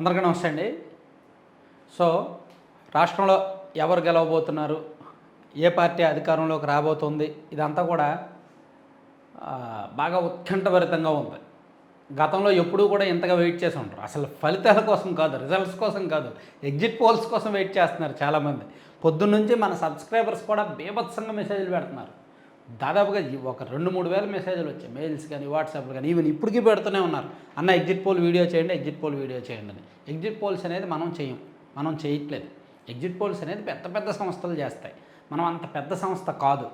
అందరికీ నమస్తే అండి. సో రాష్ట్రంలో ఎవరు గెలవబోతున్నారు? ఏ పార్టీ అధికారంలోకి రాబోతుంది? ఇదంతా కూడా బాగా ఉత్కంఠభరితంగా ఉంది. గతంలో ఎప్పుడూ కూడా ఇంతగా వెయిట్ చేసి ఉంటారు అసలు ఫలితాల కోసం కాదు రిజల్ట్స్ కోసం కాదు ఎగ్జిట్ పోల్స్ కోసం వెయిట్ చేస్తున్నారు చాలామంది. పొద్దున్నుంచి మన సబ్స్క్రైబర్స్ కూడా బీభత్సంగా మెసేజ్లు పెడుతున్నారు. దాదాపుగా ఒక రెండు మూడు వేల మెసేజ్లు వచ్చాయి. మెయిల్స్ కానీ వాట్సాప్లు కానీ ఈవెన్ ఇప్పటికీ పెడుతూనే ఉన్నారు. అన్న ఎగ్జిట్ పోల్ వీడియో చేయండి ఎగ్జిట్ పోల్ వీడియో చేయండి అని. ఎగ్జిట్ పోల్స్ అనేది మనం చేయం మనం చేయట్లేదు. ఎగ్జిట్ పోల్స్ అనేది పెద్ద పెద్ద సంస్థలు చేస్తాయి. మనం అంత పెద్ద సంస్థ కాదు.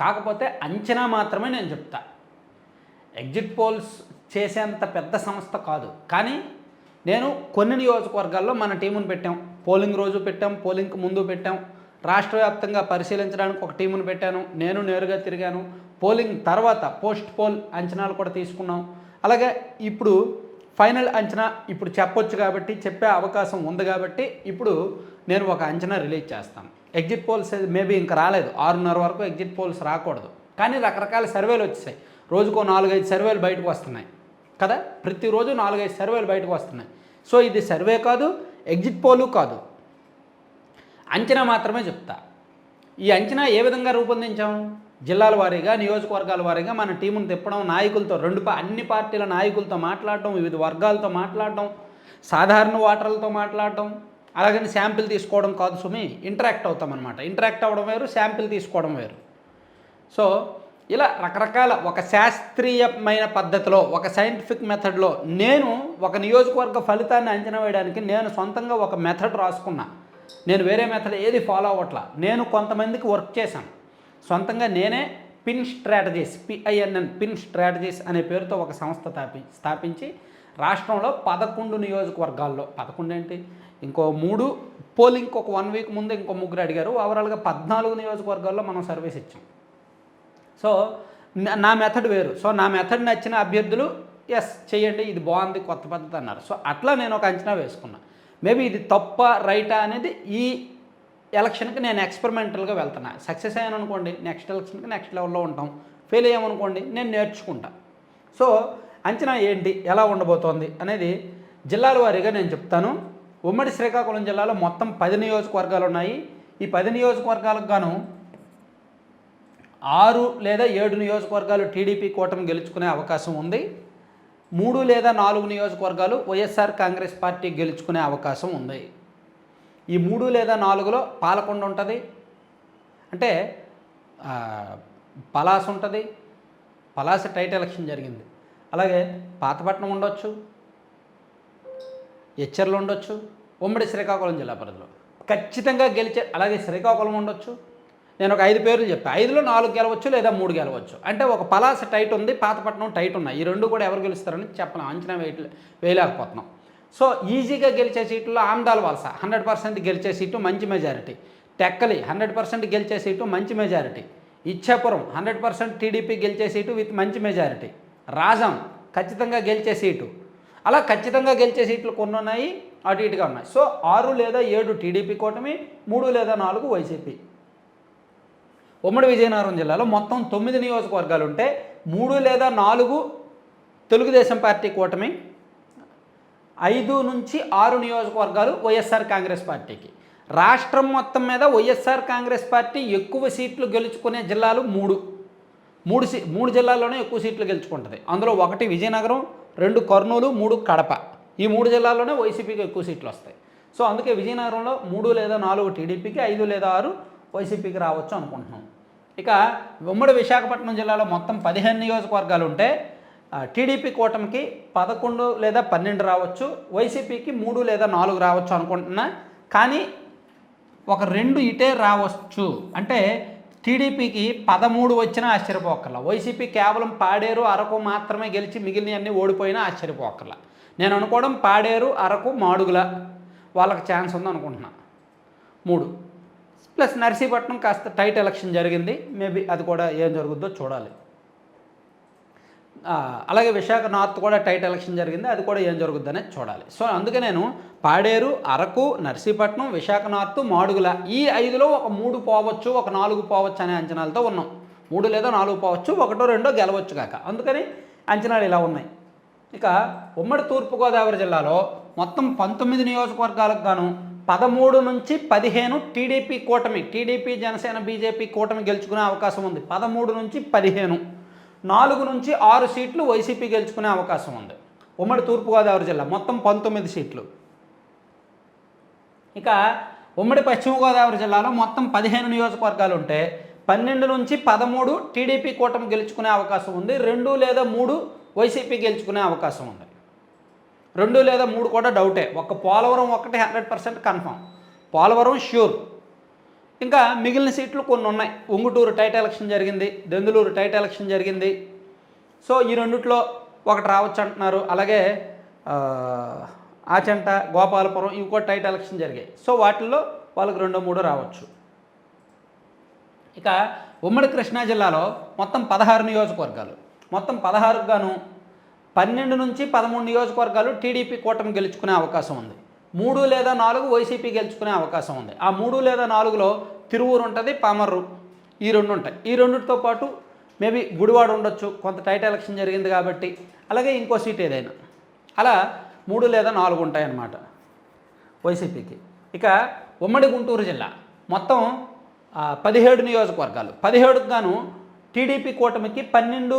కాకపోతే అంచనా మాత్రమే నేను చెప్తా. ఎగ్జిట్ పోల్స్ చేసేంత పెద్ద సంస్థ కాదు. కానీ నేను కొన్ని నియోజకవర్గాల్లో మన టీమును పెట్టాం. పోలింగ్ రోజు పెట్టాం పోలింగ్కి ముందు పెట్టాం. రాష్ట్ర వ్యాప్తంగా పరిశీలించడానికి ఒక టీమును పెట్టాను. నేను నేరుగా తిరిగాను. పోలింగ్ తర్వాత పోస్ట్ పోల్ అంచనాలు కూడా తీసుకున్నాం. అలాగే ఇప్పుడు ఫైనల్ అంచనా ఇప్పుడు చెప్పొచ్చు కాబట్టి చెప్పే అవకాశం ఉంది కాబట్టి ఇప్పుడు నేను ఒక అంచనా రిలీజ్ చేస్తాను. ఎగ్జిట్ పోల్స్ మేబీ ఇంకా రాలేదు. ఆరున్నర వరకు ఎగ్జిట్ పోల్స్ రాకూడదు. కానీ రకరకాల సర్వేలు వచ్చేసాయి రోజుకో నాలుగైదు సర్వేలు బయటకు వస్తున్నాయి. కదా? ప్రతిరోజు నాలుగైదు సర్వేలు బయటకు వస్తున్నాయి. సో ఇది సర్వే కాదు ఎగ్జిట్ పోలు కాదు. అంచనా మాత్రమే చెప్తా. ఈ అంచనా ఏ విధంగా రూపొందించాం? జిల్లాల వారీగా నియోజకవర్గాల వారీగా మన టీమును తిప్పడం నాయకులతో రెండు అన్ని పార్టీల నాయకులతో మాట్లాడటం వివిధ వర్గాలతో మాట్లాడటం సాధారణ ఓటర్లతో మాట్లాడటం అలాగని శాంపిల్ తీసుకోవడం కాదు సుమి ఇంటరాక్ట్ అవుతాం అనమాట ఇంటరాక్ట్ అవ్వడం వేరు శాంపిల్ తీసుకోవడం వేరు. సో ఇలా రకరకాల ఒక శాస్త్రీయమైన పద్ధతిలో ఒక సైంటిఫిక్ మెథడ్లో నేను ఒక నియోజకవర్గ ఫలితాన్ని అంచనా వేయడానికి నేను సొంతంగా ఒక మెథడ్ రాసుకున్నా. నేను వేరే మెథడ్ ఏది ఫాలో అవ్వట్లా. నేను కొంతమందికి వర్క్ చేశాను. సొంతంగా నేనే pin strategies PINN pin strategies అనే పేరుతో ఒక సంస్థ స్థాపి స్థాపించి రాష్ట్రంలో పదకొండు నియోజకవర్గాల్లో పదకొండు ఏంటి? ఇంకో మూడు పోలింగ్కి ఒక వన్ వీక్ ముందు ఇంకో ముగ్గురు అడిగారు. ఓవరాల్గా పద్నాలుగు నియోజకవర్గాల్లో మనం సర్వీస్ ఇచ్చాం. సో నా- మెథడ్ వేరు. సో నా మెథడ్ నచ్చిన అభ్యర్థులు ఎస్ చేయండి ఇది బాగుంది కొత్త పద్ధతి అన్నారు. సో అట్లా నేను ఒక అంచనా వేసుకున్నాను మేబీ ఇది తప్ప రైటా అనేది ఈ ఎలక్షన్కి నేను ఎక్స్పెరిమెంటల్గా వెళ్తున్నా. సక్సెస్ అయ్యాను అనుకోండి నెక్స్ట్ ఎలక్షన్కి నెక్స్ట్ లెవెల్లో ఉంటాం. ఫెయిల్ అయ్యామనుకోండి నేను నేర్చుకుంటా. సో అంచనా ఏంటి? ఎలా ఉండబోతోంది? అనేది జిల్లాల వారీగా నేను చెప్తాను. ఉమ్మడి శ్రీకాకుళం జిల్లాలో మొత్తం పది నియోజకవర్గాలు ఉన్నాయి. ఈ పది నియోజకవర్గాలకు గాను ఆరు లేదా ఏడు నియోజకవర్గాలు టీడీపీ కూటమి గెలుచుకునే అవకాశం ఉంది. మూడు లేదా నాలుగు నియోజకవర్గాలు వైఎస్ఆర్ కాంగ్రెస్ పార్టీ గెలుచుకునే అవకాశం ఉంది. ఈ మూడు లేదా నాలుగులో పాలకొండ ఉంటుంది. అంటే పలాస ఉంటుంది. పలాస టైట్ ఎలక్షన్ జరిగింది. అలాగే పాతపట్నం ఉండొచ్చు. హెచ్చర్లు ఉండొచ్చు. ఉమ్మడి శ్రీకాకుళం జిల్లా పరిధిలో. ఖచ్చితంగా గెలిచే అలాగే శ్రీకాకుళం ఉండొచ్చు. నేను ఒక ఐదు పేర్లు చెప్పాను ఐదులో నాలుగు గెలవచ్చు లేదా మూడు గెలవచ్చు. అంటే ఒక పలాస టైట్ ఉంది పాతపట్నం టైట్ ఉన్నాయి. ఈ రెండు కూడా ఎవరు గెలుస్తారని చెప్పను అంచనా వేయట్లే వేయలేకపోతున్నాం. సో ఈజీగా గెలిచే సీట్లో ఆమ్దాల్ వలస. హండ్రెడ్ పర్సెంట్ గెలిచే సీటు మంచి మెజారిటీ. టెక్కలి హండ్రెడ్ పర్సెంట్ గెలిచే సీటు మంచి majority. Ichchapuram hundred percent TDP గెలిచే సీటు విత్ మంచి మెజారిటీ. రాజం ఖచ్చితంగా గెలిచే సీటు. అలా ఖచ్చితంగా గెలిచే సీట్లు కొన్ని ఉన్నాయి అటు ఇటుగా ఉన్నాయి. సో ఆరు లేదా ఏడు టీడీపీ కూటమి మూడు లేదా నాలుగు వైసీపీ. ఉమ్మడి విజయనగరం జిల్లాలో మొత్తం తొమ్మిది నియోజకవర్గాలు ఉంటే మూడు లేదా నాలుగు తెలుగుదేశం పార్టీ కూటమి ఐదు నుంచి ఆరు నియోజకవర్గాలు వైఎస్ఆర్ కాంగ్రెస్ పార్టీకి. రాష్ట్రం మొత్తం మీద వైఎస్ఆర్ కాంగ్రెస్ పార్టీ ఎక్కువ సీట్లు గెలుచుకునే జిల్లాలు మూడు. మూడు సీ మూడు జిల్లాల్లోనే ఎక్కువ సీట్లు గెలుచుకుంటుంది. అందులో ఒకటి విజయనగరం రెండు కర్నూలు మూడు కడప. ఈ మూడు జిల్లాల్లోనే వైసీపీకి ఎక్కువ సీట్లు వస్తాయి. సో అందుకే విజయనగరంలో మూడు లేదా నాలుగు టీడీపీకి ఐదు లేదా ఆరు వైసీపీకి రావచ్చు అనుకుంటున్నాం. ఇక ఉమ్మడి విశాఖపట్నం జిల్లాలో మొత్తం పదిహేను నియోజకవర్గాలు ఉంటే టీడీపీ కూటమికి పదకొండు లేదా పన్నెండు రావచ్చు వైసీపీకి మూడు లేదా నాలుగు రావచ్చు అనుకుంటున్నా. కానీ ఒక రెండు ఇటే రావచ్చు. అంటే టీడీపీకి పదమూడు వచ్చినా ఆశ్చర్యపోకర్లా వైసీపీ కేవలం పాడేరు అరకు మాత్రమే గెలిచి మిగిలినవన్నీ ఓడిపోయినా ఆశ్చర్యపోకర్లా నేను అనుకోవడం పాడేరు అరకు మాడుగుల వాళ్ళకి ఛాన్స్ ఉంది అనుకుంటున్నా మూడు. ప్లస్ నర్సీపట్నం కాస్త టైట్ ఎలక్షన్ జరిగింది. మేబీ అది కూడా ఏం జరుగుద్దో చూడాలి. అలాగే విశాఖ నార్త్ కూడా టైట్ ఎలక్షన్ జరిగింది. అది కూడా ఏం జరుగుద్ది అనేది చూడాలి. సో అందుకే నేను పాడేరు అరకు నర్సీపట్నం విశాఖ నార్త్ మాడుగుల ఈ ఐదులో ఒక మూడు పోవచ్చు ఒక నాలుగు పోవచ్చు అనే అంచనాలతో ఉన్నాం. మూడు లేదా నాలుగు పోవచ్చు ఒకటో రెండో గెలవచ్చు కాక. అందుకని అంచనాలు ఇలా ఉన్నాయి. ఇక ఉమ్మడి తూర్పుగోదావరి జిల్లాలో మొత్తం పంతొమ్మిది నియోజకవర్గాలకు గాను పదమూడు నుంచి పదిహేను టీడీపీ కూటమి టీడీపీ జనసేన బీజేపీ కూటమి గెలుచుకునే అవకాశం ఉంది. పదమూడు నుంచి పదిహేను నాలుగు నుంచి ఆరు సీట్లు వైసీపీ గెలుచుకునే అవకాశం ఉంది. ఉమ్మడి తూర్పుగోదావరి జిల్లా మొత్తం పంతొమ్మిది సీట్లు. ఇక ఉమ్మడి పశ్చిమ గోదావరి జిల్లాలో మొత్తం పదిహేను నియోజకవర్గాలు ఉంటే పన్నెండు నుంచి పదమూడు టీడీపీ కూటమి గెలుచుకునే అవకాశం ఉంది. రెండు లేదా మూడు వైసీపీ గెలుచుకునే అవకాశం ఉంది. రెండు లేదా మూడు కూడా డౌటే. ఒక్క పోలవరం ఒకటి hundred percent confirm. Polavaram sure. ఇంకా మిగిలిన సీట్లు కొన్ని ఉన్నాయి. ఉంగుటూరు టైట్ ఎలక్షన్ జరిగింది దెందులూరు టైట్ ఎలక్షన్ జరిగింది. సో ఈ రెండిట్లో ఒకటి రావచ్చు అంటున్నారు. అలాగే ఆచంట గోపాలపురం ఇవి కూడా టైట్ ఎలక్షన్ జరిగాయి. సో వాటిల్లో వాళ్ళకి రెండో మూడో రావచ్చు. ఇక ఉమ్మడి కృష్ణా జిల్లాలో మొత్తం పదహారు నియోజకవర్గాలు. మొత్తం పదహారుకు గాను పన్నెండు నుంచి పదమూడు నియోజకవర్గాలు టీడీపీ కూటమి గెలుచుకునే అవకాశం ఉంది. మూడు లేదా నాలుగు వైసీపీ గెలుచుకునే అవకాశం ఉంది. ఆ మూడు లేదా నాలుగులో తిరువూరు ఉంటుంది పామర్రు ఈ రెండు ఉంటాయి. ఈ రెండుతో పాటు మేబీ గుడివాడ ఉండొచ్చు కొంత టైట్ ఎలక్షన్ జరిగింది కాబట్టి. అలాగే ఇంకో సీట్ ఏదైనా. అలా మూడు లేదా నాలుగు ఉంటాయన్నమాట వైసీపీకి. ఇక ఉమ్మడి గుంటూరు జిల్లా మొత్తం పదిహేడు నియోజకవర్గాలు. పదిహేడుకు గాను టీడీపీ కూటమికి పన్నెండు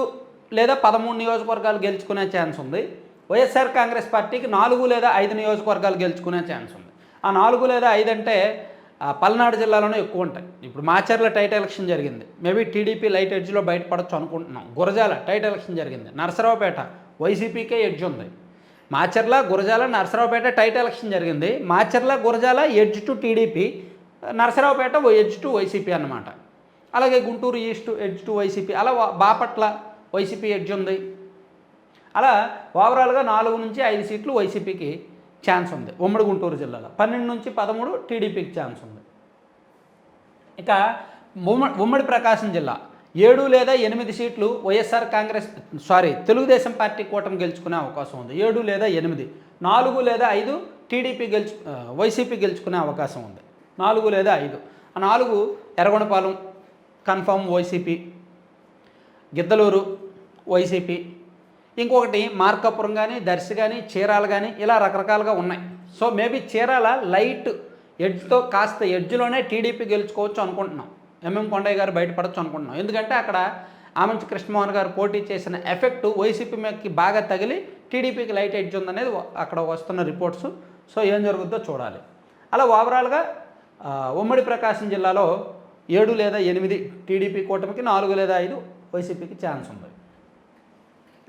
లేదా పదమూడు నియోజకవర్గాలు గెలుచుకునే ఛాన్స్ ఉంది. వైఎస్ఆర్ కాంగ్రెస్ పార్టీకి నాలుగు లేదా ఐదు నియోజకవర్గాలు గెలుచుకునే ఛాన్స్ ఉంది. ఆ నాలుగు లేదా ఐదు అంటే పల్నాడు జిల్లాలోనే ఎక్కువ ఉంటాయి. ఇప్పుడు మాచర్ల టైట్ ఎలక్షన్ జరిగింది. మేబీ టీడీపీ లైట్ ఎడ్జ్లో బయటపడచ్చు అనుకుంటున్నాం. గురజాల టైట్ ఎలక్షన్ జరిగింది. నరసరావుపేట వైసీపీకే ఎడ్జ్ ఉంది. మాచర్ల గురజాల నరసరావుపేట టైట్ ఎలక్షన్ జరిగింది. Macherla Gurazala edge to TDP Narasaraopet edge to YCP అన్నమాట. అలాగే Guntur east edge to YCP అలా బాపట్ల వైసీపీ ఎడ్జ్ ఉంది. అలా ఓవరాల్గా నాలుగు నుంచి ఐదు సీట్లు వైసీపీకి ఛాన్స్ ఉంది ఉమ్మడి గుంటూరు జిల్లాలో. పన్నెండు నుంచి పదమూడు టీడీపీకి ఛాన్స్ ఉంది. ఇక ఉమ్మడి ఉమ్మడి ప్రకాశం జిల్లా. ఏడు లేదా ఎనిమిది సీట్లు YSR Congress sorry Telugu Desam party కూటమి గెలుచుకునే అవకాశం ఉంది. ఏడు లేదా ఎనిమిది నాలుగు లేదా ఐదు టీడీపీ గెలుచు వైసీపీ గెలుచుకునే అవకాశం ఉంది. నాలుగు లేదా ఐదు. ఆ నాలుగు Yerragondapalem confirm YCP. Giddalur YCP. ఇంకొకటి మార్కాపురం కానీ దర్శి కానీ చీరాలు కానీ ఇలా రకరకాలుగా ఉన్నాయి. సో మేబీ చీరాల లైట్ ఎడ్జ్తో కాస్త ఎడ్జ్లోనే టీడీపీ గెలుచుకోవచ్చు అనుకుంటున్నాం. ఎంఎం కొండయ్య గారు బయటపడచ్చు అనుకుంటున్నాం. ఎందుకంటే అక్కడ ఆమంచి కృష్ణమోహన్ గారు పోటీ చేసిన ఎఫెక్ట్ వైసీపీ మీదకి బాగా తగిలి టీడీపీకి లైట్ ఎడ్జ్ ఉందనేది అక్కడ వస్తున్న రిపోర్ట్స్. సో ఏం జరుగుద్దో చూడాలి. అలా ఓవరాల్గా ఉమ్మడి ప్రకాశం జిల్లాలో ఏడు లేదా ఎనిమిది టీడీపీ కూటమికి నాలుగు లేదా ఐదు వైసీపీకి ఛాన్స్ ఉంది.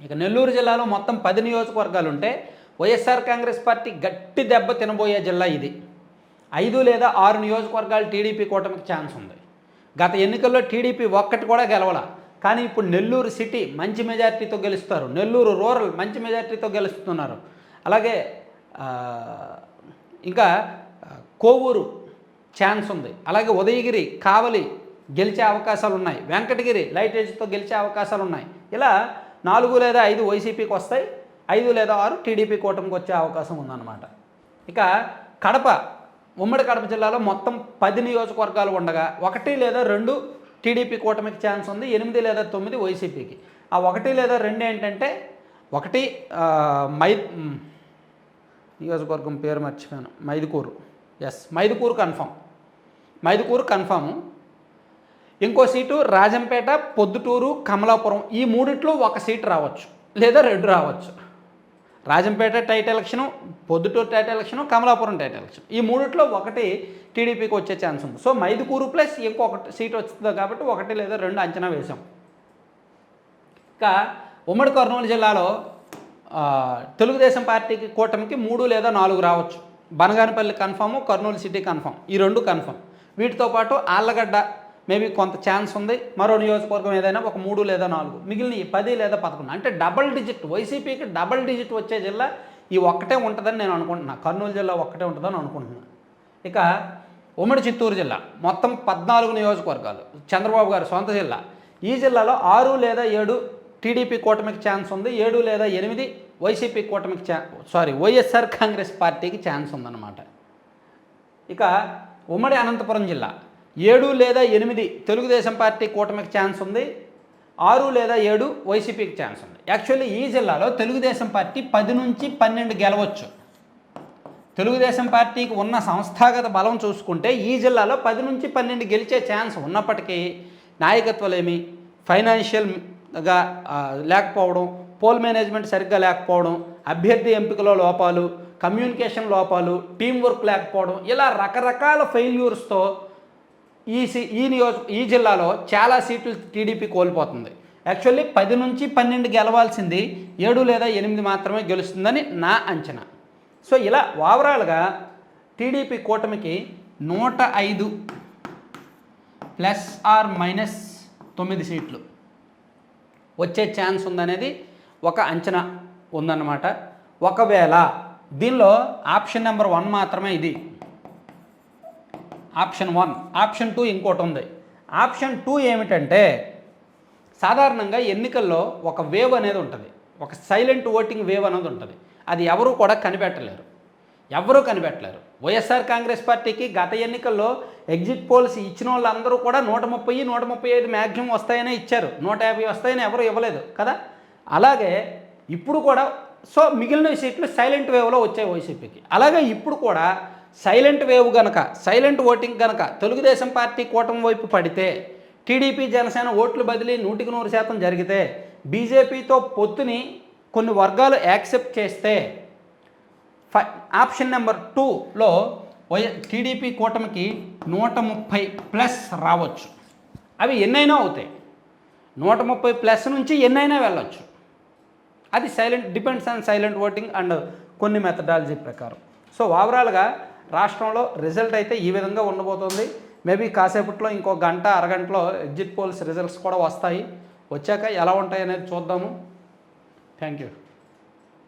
ఇక నెల్లూరు జిల్లాలో మొత్తం పది నియోజకవర్గాలు ఉంటే వైఎస్ఆర్ కాంగ్రెస్ పార్టీ గట్టి దెబ్బ తినబోయే జిల్లా ఇది. ఐదు లేదా ఆరు నియోజకవర్గాలు టీడీపీ కూటమికి ఛాన్స్ ఉంది. గత ఎన్నికల్లో టీడీపీ ఒక్కటి కూడా గెలవల. కానీ ఇప్పుడు నెల్లూరు సిటీ మంచి మెజార్టీతో గెలుస్తారు. నెల్లూరు రూరల్ మంచి మెజారిటీతో గెలుస్తున్నారు. అలాగే ఇంకా కోవూరు ఛాన్స్ ఉంది. అలాగే ఉదయగిరి కావలి గెలిచే అవకాశాలు ఉన్నాయి వెంకటగిరి లైట్ ఏజ్తో గెలిచే అవకాశాలు ఉన్నాయి ఇలా నాలుగు లేదా ఐదు వైసీపీకి వస్తాయి. ఐదు లేదా ఆరు టీడీపీ కూటమికి వచ్చే అవకాశం ఉందన్నమాట. ఇక కడప ఉమ్మడి కడప జిల్లాలో మొత్తం పది నియోజకవర్గాలు ఉండగా ఒకటి లేదా రెండు టీడీపీ కూటమికి ఛాన్స్ ఉంది. ఎనిమిది లేదా తొమ్మిది వైసీపీకి. ఆ ఒకటి లేదా రెండు ఏంటంటే ఒకటి మై నియోజకవర్గం పేరు మర్చిపోయాను. Mydukur. Yes Mydukur confirm. Mydukur confirm. ఇంకో సీటు రాజంపేట పొద్దుటూరు కమలాపురం. ఈ మూడిట్లో ఒక సీటు రావచ్చు. లేదా రెండు రావచ్చు. Rajampet tight election Proddatur tight election Kamalapuram tight election. ఈ మూడిట్లో ఒకటి టీడీపీకి వచ్చే ఛాన్స్ ఉంది. సో మైదుకూరు ప్లస్ ఇంకొకటి సీట్ వస్తుంది కాబట్టి ఒకటి లేదా రెండు అంచనా వేశాం. ఇంకా ఉమ్మడి కర్నూలు జిల్లాలో తెలుగుదేశం పార్టీకి కూటమికి మూడు లేదా నాలుగు రావచ్చు. Banaganapalle confirm Kurnool city confirm. ఈ రెండు కన్ఫామ్. వీటితో పాటు ఆళ్ళగడ్డ మేబీ కొంత ఛాన్స్ ఉంది. మరో నియోజకవర్గం ఏదైనా ఒక మూడు లేదా నాలుగు మిగిలిన ఈ పది లేదా పదకొండు. అంటే డబల్ డిజిట్ వైసీపీకి డబల్ డిజిట్ వచ్చే జిల్లా ఈ ఒక్కటే ఉంటుందని నేను అనుకుంటున్నాను కర్నూలు జిల్లా ఒక్కటే ఉంటుందని అనుకుంటున్నాను ఇక ఉమ్మడి చిత్తూరు జిల్లా మొత్తం పద్నాలుగు నియోజకవర్గాలు చంద్రబాబు గారు సొంత జిల్లా. ఈ జిల్లాలో ఆరు లేదా ఏడు టీడీపీ కూటమికి ఛాన్స్ ఉంది. ఏడు లేదా ఎనిమిది వైసీపీ కూటమికి ఛా సారీ వైఎస్ఆర్ కాంగ్రెస్ పార్టీకి ఛాన్స్ ఉందన్నమాట. ఇక ఉమ్మడి అనంతపురం జిల్లా ఏడు లేదా ఎనిమిది తెలుగుదేశం పార్టీ కూటమికి ఛాన్స్ ఉంది. ఆరు లేదా ఏడు వైసీపీకి ఛాన్స్ ఉంది. యాక్చువల్లీ ఈ జిల్లాలో తెలుగుదేశం పార్టీ పది నుంచి పన్నెండు గెలవచ్చు. తెలుగుదేశం పార్టీకి ఉన్న సంస్థాగత బలం చూసుకుంటే ఈ జిల్లాలో పది నుంచి పన్నెండు గెలిచే ఛాన్స్ ఉన్నప్పటికీ నాయకత్వాలేమి ఫైనాన్షియల్గా లేకపోవడం పోల్ మేనేజ్మెంట్ సరిగ్గా లేకపోవడం అభ్యర్థి ఎంపికలో లోపాలు కమ్యూనికేషన్ లోపాలు టీం వర్క్ లేకపోవడం ఇలా రకరకాల ఫెయిల్యూర్స్తో ఈ సీ ఈ నియోజ ఈ జిల్లాలో చాలా సీట్లు టీడీపీ కోల్పోతుంది. యాక్చువల్లీ పది నుంచి పన్నెండు గెలవాల్సింది ఏడు లేదా ఎనిమిది మాత్రమే గెలుస్తుందని నా అంచనా. సో ఇలా ఓవరాల్గా టీడీపీ కూటమికి నూట ఐదు ప్లస్ ఆర్ మైనస్ తొమ్మిది సీట్లు వచ్చే ఛాన్స్ ఉందనేది ఒక అంచనా ఉందన్నమాట. ఒకవేళ దీనిలో ఆప్షన్ నెంబర్ వన్ మాత్రమే ఇది. ఆప్షన్ వన్ ఆప్షన్ టూ ఇంకోటి ఉంది ఆప్షన్ టూ ఏమిటంటే సాధారణంగా ఎన్నికల్లో ఒక వేవ్ అనేది ఉంటుంది. ఒక సైలెంట్ ఓటింగ్ వేవ్ అనేది ఉంటుంది. అది ఎవరు కూడా కనిపెట్టలేరు. ఎవరూ కనిపెట్టలేరు. వైఎస్ఆర్ కాంగ్రెస్ పార్టీకి గత ఎన్నికల్లో ఎగ్జిట్ పోల్స్ ఇచ్చిన వాళ్ళందరూ కూడా నూట ముప్పై నూట ముప్పై ఐదు మ్యాక్సిమం వస్తాయనే ఇచ్చారు. నూట యాభై వస్తాయని ఎవరు ఇవ్వలేదు కదా? అలాగే ఇప్పుడు కూడా సో మిగిలిన సీట్లు సైలెంట్ వేవ్లో వచ్చాయి వైసీపీకి. అలాగే ఇప్పుడు కూడా సైలెంట్ వేవ్ గనక సైలెంట్ ఓటింగ్ గనక తెలుగుదేశం పార్టీ కూటమి వైపు పడితే టీడీపీ జనసేన ఓట్లు బదిలీ నూటికి నూరు శాతం జరిగితే బీజేపీతో పొత్తుని కొన్ని వర్గాలు యాక్సెప్ట్ చేస్తే ఫై ఆప్షన్ నెంబర్ టూలో వై టీడీపీ కూటమికి నూట ముప్పై ప్లస్ రావచ్చు. అవి ఎన్నైనా అవుతాయి. నూట ముప్పై ప్లస్ నుంచి ఎన్నైనా వెళ్ళొచ్చు. అది silent depends on silent voting and కొన్ని మెథడాలజీ ప్రకారం. సో ఓవరాల్గా రాష్ట్రంలో రిజల్ట్ అయితే ఈ విధంగా ఉండబోతుంది. మేబీ కాసేపట్లో ఇంకో గంట అరగంటలో ఎగ్జిట్ పోల్స్ రిజల్ట్స్ కూడా వస్తాయి. వచ్చాక ఎలా ఉంటాయి అనేది చూద్దాము. Thank you.